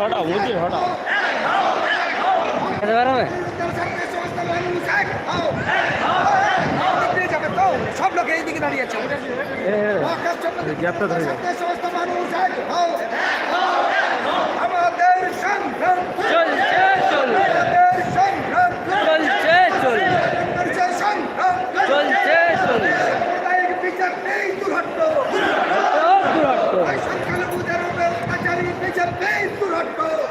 হটাও মুজির হটাও খেতে পারবে সব লোক এইদিকে দাঁড়িয়ে আছে গ্যাপটা ধরে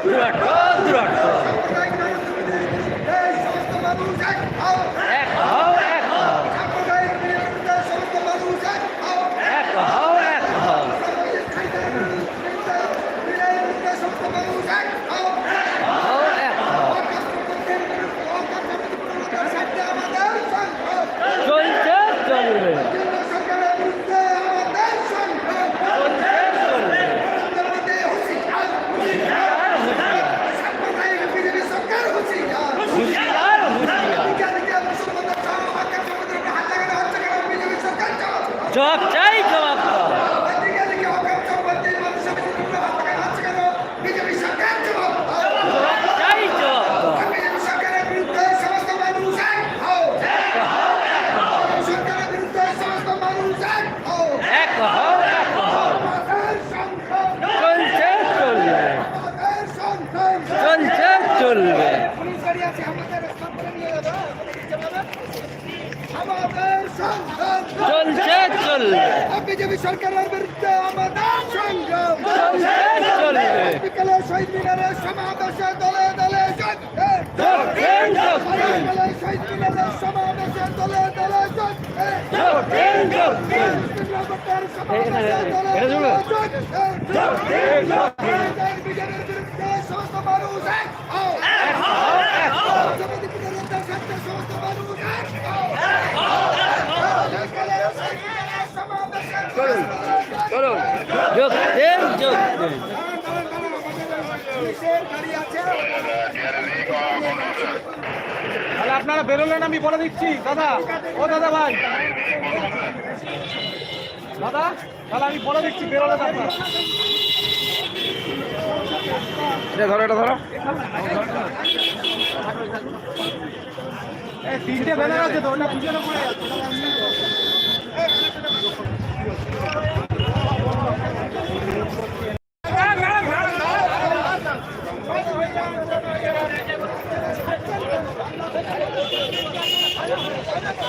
দুরত্ব দূরত্ব দূরত্ব সাম্প্রদায়িক রাজনীতির বিরুদ্ধে সমস্ত মানুষ এক হও। এক হও এক হও সাম্প্রদায়িক বিরুদ্ধে সমস্ত মানুষ এক হও। এক হও এক হও হও এক হও চলছে চলবে চলছে চলবে হুঁশিয়ার হুঁশিয়ার জবাব চাই জবাব দাও বিজেপি সরকার জবাব দাও জবাব চাই জবাব দাও বিজেপি সরকারের বিরুদ্ধে সমস্ত মানুষ এক হও সরকারের বিরুদ্ধে সমস্ত মানুষ এক হও এক হও এক হও আমাদের সংগ্রাম চলছে চলবে। চলছে। বিজেপি সরকারের বিরুদ্ধে আমাদের সংগ্রাম। বিকেলে শহীদ মিনারের সমাবেশে দলে দলে শহীদ মিনারের সমাবেশে দলে দলে? বিজেপির বিরুদ্ধে সমস্ত মানুষ যোগ। তাহলে আপনারা বেরোলেন আমি বলে দিচ্ছি দাদা ও দাদা ভাই। দাদা তাহলে আমি বলে দিচ্ছি বেরোলে আপনারা। এটা ধরো এটা ধরো। এই তিনটে ব্যানার আছে তো ওটা পিছনে পড়ে যাচ্ছে। ハナハナハナハナ!